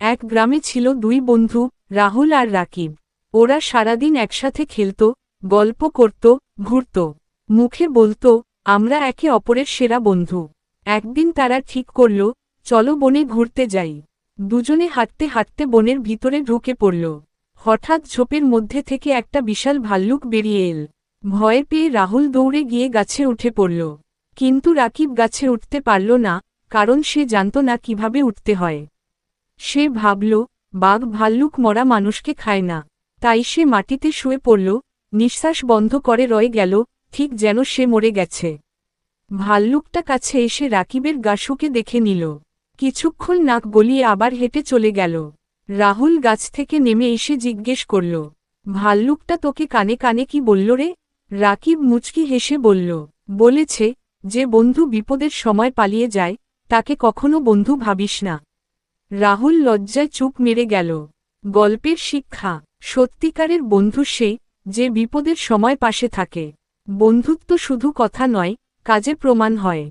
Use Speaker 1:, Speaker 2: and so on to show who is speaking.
Speaker 1: এক গ্রামে ছিল দুই বন্ধু, রাহুল আর রাকিব। ওরা সারাদিন একসাথে খেলত, গল্প করত, ঘুরত। মুখে বলত, আমরা একে অপরের সেরা বন্ধু। একদিন তারা ঠিক করল, চলো বনে ঘুরতে যাই। দুজনে হাঁটতে হাঁটতে বনের ভিতরে ঢুকে পড়ল। হঠাৎ ঝোপের মধ্যে থেকে একটা বিশাল ভাল্লুক বেরিয়ে এল। ভয়ে পেয়ে রাহুল দৌড়ে গিয়ে গাছে উঠে পড়ল। কিন্তু রাকিব গাছে উঠতে পারল না, কারণ সে জানত না কীভাবে উঠতে হয়। সে ভাবল, বাঘ ভাল্লুক মরা মানুষকে খায় না। তাই সে মাটিতে শুয়ে পড়ল, নিঃশ্বাস বন্ধ করে রয়ে গেল, ঠিক যেন সে মরে গেছে। ভাল্লুকটা কাছে এসে রাকিবের গাশুকে দেখে নিল। কিছুক্ষণ নাক গলিয়ে আবার হেঁটে চলে গেল। রাহুল গাছ থেকে নেমে এসে জিজ্ঞেস করল, ভাল্লুকটা তোকে কানে কানে কি বলল রে? রাকিব মুচকি হেসে বলল, বলেছে, যে বন্ধু বিপদের সময় পালিয়ে যায়, তাকে কখনো বন্ধু ভাবিস না। রাহুল লজ্জায় চুপ মেরে গেল। গল্পের শিক্ষা, সত্যিকারের বন্ধু সে, যে বিপদের সময় পাশে থাকে। বন্ধুত্ব শুধু কথা নয়, কাজে প্রমাণ হয়।